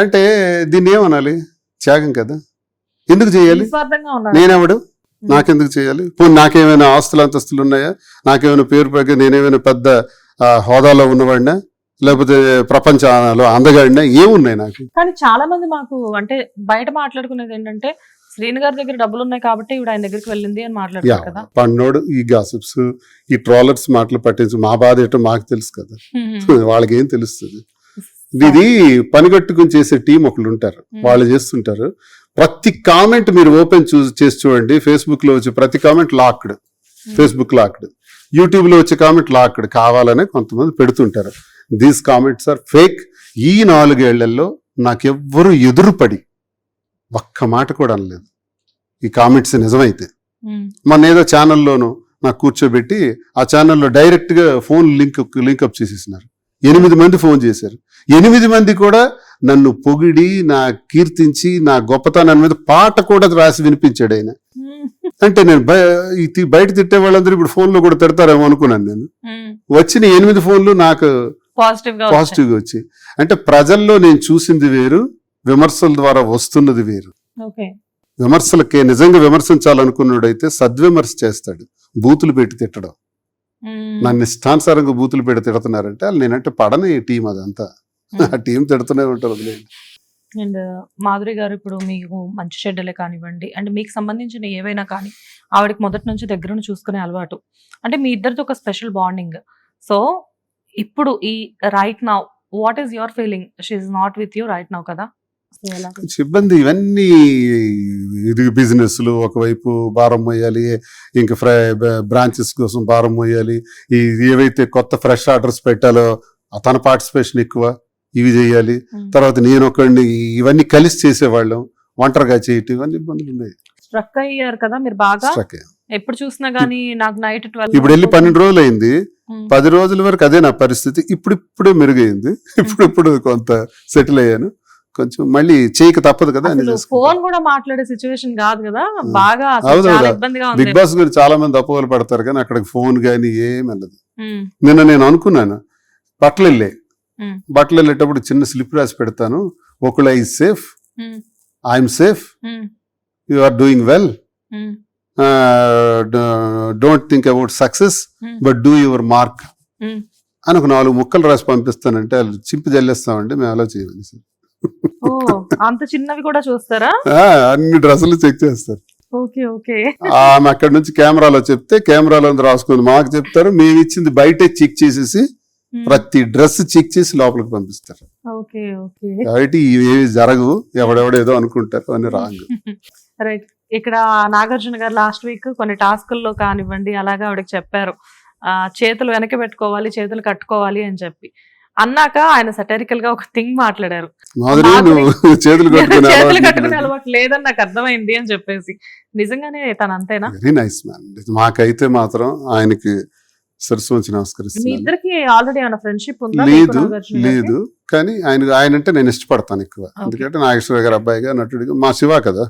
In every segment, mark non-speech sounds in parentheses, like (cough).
అంటే దీన్ని ఏమనాలి? త్యాగం కదా. ఎందుకు చేయాలి? నేనెవడు? నాకెందుకు చేయాలి? పోనీ నాకేమైనా ఆస్తులు అంతస్తులు ఉన్నాయా? నాకేమైనా పేరు పైకి నేనేమైనా పెద్ద హోదాలో ఉన్నవాడినా? లేకపోతే ప్రపంచంలో అందగాడినా? ఏమున్నాయి నాకు? కానీ చాలా మంది మాకు అంటే బయట మాట్లాడుకునేది ఏంటంటే శ్రీను గారి దగ్గర డబ్బులు ఉన్నాయి కాబట్టి ఇవిడ ఆయన దగ్గరికి వెళ్ళింది అని యా మాట్లాడతారు కదా. పన్నోడు ఈ గాసిప్స్ ఈ ట్రోలర్స్ మాటలు పట్టించి మా బాధ ఏంటో మాకు తెలుసు కదా. వాళ్ళకి ఏం తెలుస్తుంది? ఇది పనిగట్టుకుని చేసే టీం ఒకళ్ళు ఉంటారు. వాళ్ళు చేస్తుంటారు. ప్రతి కామెంట్ మీరు ఓపెన్ చూ చేసి చూడండి. ఫేస్బుక్లో వచ్చే ప్రతి కామెంట్ లాక్డ్. Facebook locked. యూట్యూబ్లో వచ్చే కామెంట్ లాక్డ్. కావాలనే కొంతమంది పెడుతుంటారు. దీస్ కామెంట్స్ ఆర్ ఫేక్ ఈ నాలుగేళ్ళలో నాకెవ్వరు ఎదురుపడి ఒక్క మాట కూడా అనలేదు. ఈ కామెంట్స్ నిజమైతే. మొన్న ఏదో ఛానల్లోనూ నాకు కూర్చోబెట్టి ఆ ఛానల్లో డైరెక్ట్గా ఫోన్ లింక్ లింకప్ చేసేసినారు. ఎనిమిది మంది ఫోన్ చేశారు. ఎనిమిది మంది కూడా నన్ను పొగిడి నా కీర్తించి నా గొప్పతనం మీద పాట కూడా రాసి వినిపించాడు ఆయన. అంటే నేను బయట తిట్టే వాళ్ళందరూ ఇప్పుడు ఫోన్లో కూడా తిడతారేమో అనుకున్నాను నేను. వచ్చిన ఎనిమిది ఫోన్లు నాకు పాజిటివ్గా వచ్చాయి. అంటే ప్రజల్లో నేను చూసింది వేరు విమర్శల ద్వారా వస్తున్నది వేరు. విమర్శలకే నిజంగా విమర్శించాలనుకున్నాడైతే సద్విమర్శ చేస్తాడు బూతులు పెట్టి తిట్టడం. నన్ను ఇష్టానుసారంగా బూతులు పెట్టి తిడుతున్నారంటే వాళ్ళు నేనంటే పడని టీం అదంతా. ఆ టీం తిడుతూనే ఉంటారు వదిలేయండి. అండ్ మాధురి గారు ఇప్పుడు మీకు మంచి చెడ్డలే కానివ్వండి. అండ్ మీకు సంబంధించిన ఏవైనా కానీ ఆవిడకి మొదటి నుంచి దగ్గరను చూసుకునే అలవాటు. అంటే మీ ఇద్దరితో ఒక స్పెషల్ బాండింగ్ సో ఇప్పుడు ఈ right now what is your feeling she is not with you right now కదా? ఇబ్బంది ఇవన్నీ ఇది బిజినెస్లు ఒకవైపు భారం మోయాలి ఇంకా ఫ్రై బ్రాంచెస్ కోసం భారం మోయాలి. ఈ ఏవైతే కొత్త ఫ్రెష్ ఆర్డర్స్ పెట్టాలో తన పార్టిసిపేషన్ ఎక్కువ. ఇవి చేయాలి. తర్వాత నేను ఒకడిని ఇవన్నీ కలిసి చేసేవాళ్ళం. ఒంటరిగా చేయటం ఇవన్నీ ఇబ్బందులు ఉన్నాయి స్ట్రక్ అయ్యారు కదా మీరు బాగా? అయ్యాం. ఎప్పుడు చూసినా గానీ నాకు నైట్ ట్వెల్వ్ ఇప్పుడు వెళ్ళి పన్నెండు రోజులు అయింది పది రోజుల వరకు అదే నా పరిస్థితి. ఇప్పుడు ఇప్పుడే మెరుగైంది. ఇప్పుడు ఇప్పుడు కొంత సెటిల్ అయ్యాను. కొంచెం మళ్ళీ చేయక తప్పదు కదా ఫోన్ కూడా మాట్లాడే సిచ్యువేషన్ కాదు కదా? బాగా బిగ్ బాస్ గురించి చాలా మంది అపోహలు పడతారు కానీ అక్కడికి ఫోన్ కానీ ఏం వెళ్ళదు ఉమ్, నిన్న నేను అనుకున్నాను బట్టలు వెళ్ళే. బట్టలు వెళ్ళేటప్పుడు చిన్న స్లిప్ రాసి పెడతాను. ఒకళ్ళు I safe. Um, I'm safe. Um, you are doing well. Don't think about success Hmm. But do your mark. అని ఒక నాలుగు ముక్కలు రాసి పంపిస్తానంటే వాళ్ళు చింపి జల్లేస్తామండి మేము అలా చేయమని సార్. అంత చిన్నవి కూడా చూస్తారా? అన్ని డ్రెస్సులు చెక్ చేస్తారు. Okay okay. ఆమె అక్కడ నుంచి కెమెరాలో చెప్తే కెమెరాలో రాసుకుంది మాకు చెప్తారు. మేము ఇచ్చింది బయటే చెక్ చేసేసి ప్రతి డ్రెస్ చెక్ చేసి లోపలికి పంపిస్తారు. Okay okay. కాబట్టి ఇవి జరగవు ఎవడెవడేదో అనుకుంటారు అని రాంగ్. (laughs) రైట్ ఇక్కడ నాగార్జున గారు లాస్ట్ వీక్ కొన్ని టాస్కుల్లో కానివ్వండి అలాగా ఆవిడకి చెప్పారు. చేతులు వెనక పెట్టుకోవాలి చేతులు కట్టుకోవాలి అని చెప్పి. అన్నాక ఆయన సటరికల్గా ఒక థింగ్ మాట్లాడారు. చేతులు (laughs) కట్టుకునే చేతులు కట్టుకునే అలవాటు లేదని నాకు అర్థమైంది అని చెప్పేసి. నిజంగానే తను అంతేనా? వెరీ నైస్ మ్యాన్ మాకైతే మాత్రం ఆయనకి సరస్సు వచ్చి నమస్కరిస్తున్నాను ఫ్రెండ్షిప్ లేదు? లేదు. కానీ ఆయన ఆయన అంటే నేను ఇష్టపడతాను ఎక్కువ. ఎందుకంటే నాగేశ్వర గారు అబ్బాయిగా నటుడిగా మా శివ కదా.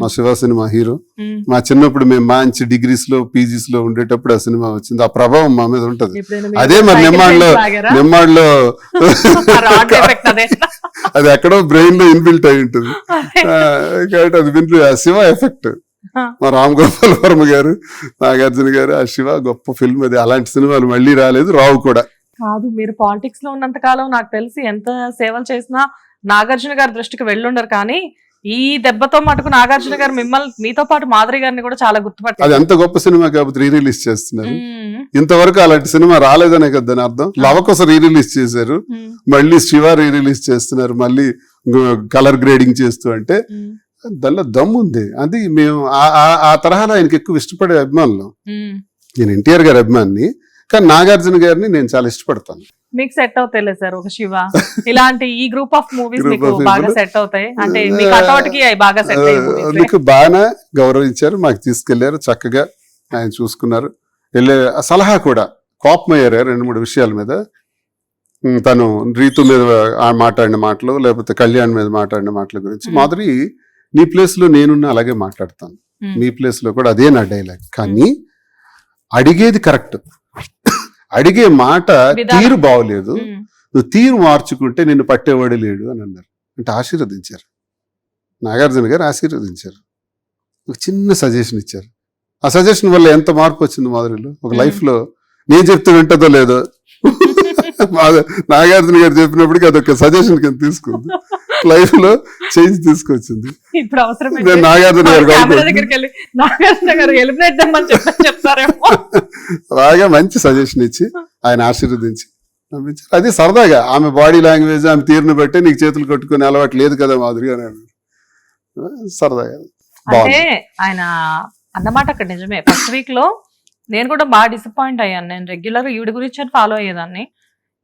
మా శివ సినిమా హీరో. మా చిన్నప్పుడు మేము మంచి డిగ్రీస్లో పీజీస్లో ఉండేటప్పుడు ఆ సినిమా వచ్చింది. ఆ ప్రభావం మా మీద ఉంటది. అదే మరి నిమ్మాడ్లో? నిమ్మాడ్లో అదే. ఎక్కడో బ్రెయిన్లో ఇన్బిల్ట్ అయి ఉంటుంది. కాబట్టి అది విన్ ఆ శివ ఎఫెక్ట్. మా రామ్ గోపాల్ వర్మ గారు నాగార్జున గారు ఆ శివ గొప్ప ఫిల్మ్ అది. అలాంటి సినిమాలు మళ్ళీ రాలేదు రావు కూడా. కాదు మీరు పాలిటిక్స్లో ఉన్నంత కాలం నాకు తెలిసి ఎంత సేవలు చేసినా నాగార్జున గారి దృష్టికి వెళ్ళుండరు. కానీ ఈ దెబ్బతో మటుకు నాగార్జున గారు మిమ్మల్ని మీతో పాటు మాధురి గారిని కూడా చాలా అది గుర్తుపట్టారు ఎంత గొప్ప సినిమా కాబట్టి రీ రిలీజ్ చేస్తున్నారు. ఇంతవరకు అలాంటి సినిమా రాలేదనే కదా దాని అర్థం. లవ కోసం రీ రిలీజ్ చేశారు. మళ్ళీ శివ రీ రిలీజ్ చేస్తున్నారు. మళ్ళీ కలర్ గ్రేడింగ్ చేస్తూ అంటే. దానిలో దమ్ము ఉంది అది మేము ఆ- తరహాలో ఆయనకి ఎక్కువ ఇష్టపడే అభిమానులు. నేను ఎన్టీఆర్ గారి అభిమాని కానీ నాగార్జున గారిని నేను చాలా ఇష్టపడతాను మీకు సెట్ అవుతాయి సార్ ఒక శివ ఇలాంటి ఈ గ్రూప్ ఆఫ్ మూవీస్ మీకు బాగా. సెట్ అవుతాయి అంటే మీ కటౌట్కి అవి బాగా సెట్. అందుకు బాగా గౌరవించారు మాకు తీసుకెళ్ళారు చక్కగా ఆయన చూసుకున్నారు వెళ్ళే సలహా కూడా కోపం అయ్యారు రెండు మూడు విషయాల మీద తను రీతు మీద మాట్లాడిన మాటలు లేకపోతే కళ్యాణ్ మీద మాట్లాడిన మాటల గురించి. మాధురి నీ ప్లేస్లో నేనున్న అలాగే మాట్లాడతాను. మీ ప్లేస్లో కూడా అదే నా డైలాగ్ కానీ అడిగేది కరెక్ట్ అడిగే మాట. తీరు బాగోలేదు. నువ్వు తీరు మార్చుకుంటే నిన్ను పట్టేవాడు లేడు అని అన్నారు. అంటే ఆశీర్వదించారు. నాగార్జున గారు ఆశీర్వదించారు. ఒక చిన్న సజెషన్ ఇచ్చారు. ఆ సజెషన్ వల్ల ఎంత మార్పు వచ్చింది మాధురిలో? ఒక Hmm. లైఫ్లో నేను చెప్తే వింటదో లేదో? (laughs) నాగార్జున గారు చెప్పినప్పటికీ అదొక సజెషన్ కింద తీసుకుంది. లైఫ్లో చేంజ్ తీసుకొచ్చింది. ఇప్పుడు అవసరం నేను నాగార్జున గారు నాగార్జున ఎలిమినేట్ చెప్తారేమో. బాగా మంచి సజెషన్ ఇచ్చి ఆయన ఆశీర్వదించి అది సరదాగా ఆమె బాడీ లాంగ్వేజ్ ఆమె తీరుని బట్టి నీకు చేతులు కట్టుకునే అలవాటు లేదు కదా మాదిరిగా సరదాగా. అంటే ఆయన అన్నమాట అక్కడ నిజమే. ఫస్ట్ వీక్లో నేను కూడా బాగా డిసప్పాయింట్ అయ్యాను. నేను రెగ్యులర్ ఈవిడ గురించి ఫాలో అయ్యేదాన్ని.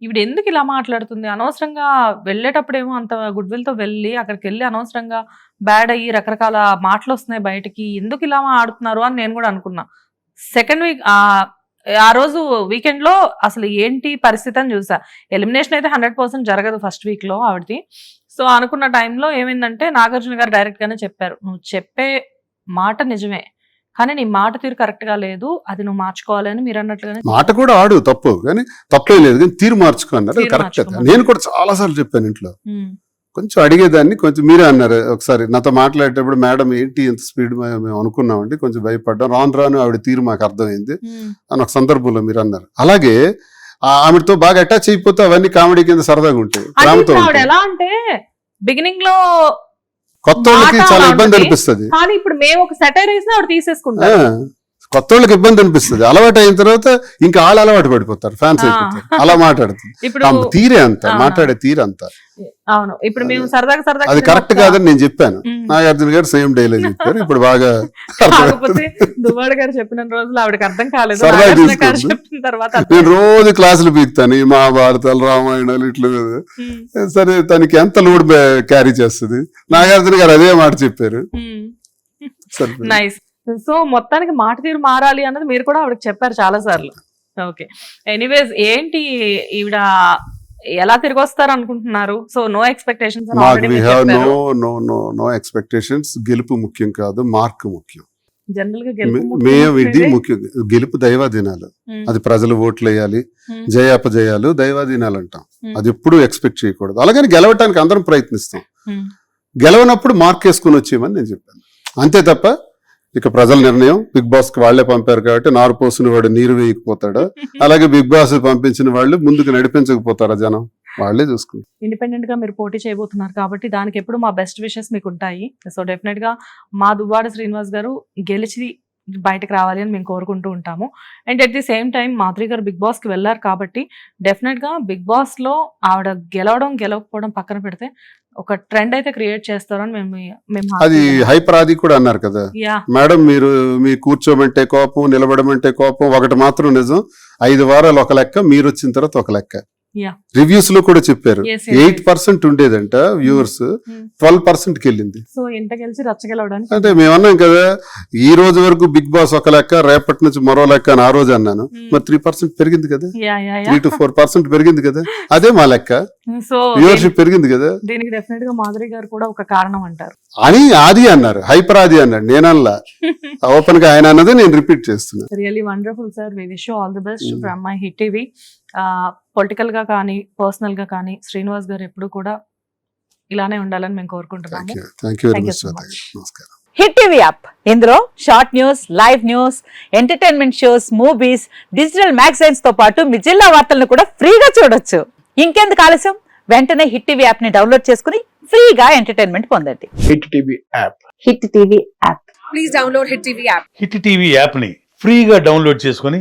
ఈవిడ ఎందుకు ఇలా మాట్లాడుతుంది? అనవసరంగా వెళ్ళేటప్పుడేమో అంత గుడ్ విల్తో వెళ్ళి అక్కడికి వెళ్ళి అనవసరంగా బ్యాడ్ అయ్యి రకరకాల మాటలు వస్తున్నాయి బయటికి. ఎందుకు ఇలా ఆడుతున్నారు అని నేను కూడా అనుకున్నా. సెకండ్ వీక్ ఆ రోజు వీకెండ్లో అసలు ఏంటి పరిస్థితి అని చూసా. ఎలిమినేషన్ అయితే హండ్రెడ్ పర్సెంట్ జరగదు ఫస్ట్ వీక్లో ఆవిడది. సో అనుకున్న టైంలో ఏమైందంటే నాగార్జున గారు డైరెక్ట్గానే చెప్పారు. నువ్వు చెప్పే మాట నిజమే. కానీ నీ మాట తీరు కరెక్ట్గా లేదు అది నువ్వు మార్చుకోవాలి అని మీరు అన్నట్లుగానే మాట కూడా ఆడు తప్పు. కానీ తప్పే లేదు కానీ తీరు మార్చుకో అన్నారు కరెక్ట్. నేను కూడా చాలా సార్లు చెప్పాను ఇంట్లో. కొంచెం అడిగేదాన్ని కొంచెం మీరే అన్నారు. ఒకసారి నాతో మాట్లాడేటప్పుడు మేడం ఏంటి ఎంత స్పీడ్ మేము అనుకున్నామండి కొంచెం భయపడ్డాం. రాను రాను ఆవిడ తీరు మాకు అర్థమైంది అని ఒక సందర్భంలో మీరు అన్నారు. అలాగే ఆవిడతో బాగా అటాచ్ అయిపోతే అవన్నీ కామెడీ కింద సరదాగా ఉంటాయి. ఎలా అంటే బిగినింగ్లో కొత్త వాళ్ళకి చాలా ఇబ్బంది. అనిపిస్తుంది. కానీ ఇప్పుడు మేము ఒక సెటైర్ వేసినా ఆవిడ తీసేసుకుంటారు. కొత్త వాళ్ళకి ఇబ్బంది అనిపిస్తుంది. అలవాటు అయిన తర్వాత ఇంకా వాళ్ళు అలవాటు పడిపోతారు. ఫ్యాన్స్. అయిపోతారు. అలా మాట్లాడుతుంది. తీరే అంత. మాట్లాడే తీరే అంత. అవును. ఇప్పుడు మేము సరదాగా సరదాగా అది కరెక్ట్ కాదని నేను చెప్పాను. నాగార్జున గారు సేమ్ డైలాగ్ చెప్పారు. ఇప్పుడు బాగా దువ్వాడ గారు చెప్పిన రోజులు ఆవిడకి అర్థం కాలేదు. నేను రోజు క్లాసులు పీకుతాను. ఈ మహాభారతాలు రామాయణాలు ఇట్లా సరే తనకి ఎంత లోడ్ క్యారీ చేస్తుంది? నాగార్జున గారు అదే మాట చెప్పారు. నైస్ సో మొత్తానికి మాట తీరు మారాలి అన్నది మీరు కూడా ఆవిడకి చెప్పారు చాలా సార్లు. ఓకే. ఎనీవేస్ ఏంటి ఈవిడ ఎలా తిరిగి వస్తారు అనుకుంటున్నారు? So no expectations no no no no expectations గెలుపు ముఖ్యం కాదు మార్క్ ముఖ్యం. జనరల్గా మే- గెలుపు మేము ఇది. ముఖ్యం. గెలుపు దైవాధీనాలు ఉమ్, అది ప్రజలు ఓట్లు వేయాలి ఉమ్, జయాపజయాలు దైవాధీనాలు అంటాం. ఉమ్, అది ఎప్పుడు ఎక్స్పెక్ట్ చేయకూడదు. అలాగని గెలవటానికి అందరం ప్రయత్నిస్తాం. గెలవనప్పుడు మార్క్ వేసుకుని వచ్చేయమని నేను చెప్పాను. అంతే తప్ప ఇక ప్రజల నిర్ణయం బిగ్ బాస్కి వాళ్ళే పంపారు కాబట్టి నారు పోసిన వాడు నీరు వేయకపోతాడు. (laughs) అలాగే బిగ్ బాస్ పంపించిన వాళ్ళు ముందుకు నడిపించకపోతారా జనం? వాళ్ళే చూసుకుంటారు. ఇండిపెండెంట్గా మీరు పోటీ చేయబోతున్నారు కాబట్టి దానికి ఎప్పుడు మా బెస్ట్ విషెస్ మీకు ఉంటాయి. సో డెఫినెట్గా మా దువ్వాడ శ్రీనివాస్ గారు గెలిచి బయటకు రావాలి అని మేము కోరుకుంటూ ఉంటాము. And at the same time Madhuri గారు బిగ్ బాస్కి వెళ్ళారు కాబట్టి డెఫినెట్గా బిగ్ బాస్లో ఆవిడ గెలవడం గెలవకపోవడం పక్కన పెడితే ఒక ట్రెండ్ అయితే క్రియేట్ చేస్తారని మేము మేము అది హైపర్ ఆది కూడా అన్నారు కదా. యా మేడం మీరు మీ కూర్చోమంటే కోపం నిలబడమంటే కోపం ఒకటి మాత్రం నిజం ఐదు వారాలు ఒక లెక్క మీరు వచ్చిన తర్వాత ఒక లెక్క. రివ్యూస్లో కూడా చెప్పారు. ఎయిట్. పర్సెంట్ ఉండేదంట వ్యూవర్స్ Hmm. ట్వెల్వ్ పర్సెంట్కి వెళ్ళింది అంటే మేము అన్నాం కదా ఈ రోజు వరకు బిగ్ బాస్ ఒక లెక్క రేపటి నుంచి మరో లెక్క అని ఆ రోజు అన్నాను. Hmm. మరి త్రీ పర్సెంట్ పెరిగింది కదా. త్రీ టు ఫోర్ పర్సెంట్ పెరిగింది కదా. అదే మా లెక్క. సో వ్యూవర్షిప్ పెరిగింది కదా. దీనికి డెఫినెట్గా మాధురి గారు కూడా ఒక కారణం అంటారు. అని ఆది అన్నారు. హైపర్ ఆది అన్నాడు. నేనల్లా ఓపెన్ (laughs) గా ఆయన అన్నదే నేను రిపీట్ చేస్తున్నా. Really wonderful sir we wish all the best. From my hit TV పొలిటికల్గా కానీ పర్సనల్గా కానీ శ్రీనివాస్ గారు ఎప్పుడు కూడా ఇలానే ఉండాలని మేము కోరుకుంటున్నాము. నమస్కారం హిట్ టీవీ యాప్ ఇందులో short news live news entertainment shows movies digital మ్యాగజైన్స్తో పాటు మీ జిల్లా వార్తలను కూడా ఫ్రీగా చూడొచ్చు. ఇంకెందుకు ఆలస్యం? వెంటనే హిట్ టీవీ యాప్ని డౌన్లోడ్ చేసుకుని ఫ్రీగా ఎంటర్టైన్మెంట్ పొందండి. Hit TV app hit TV app hit TV యాప్ని ఫ్రీగా డౌన్లోడ్ చేసుకొని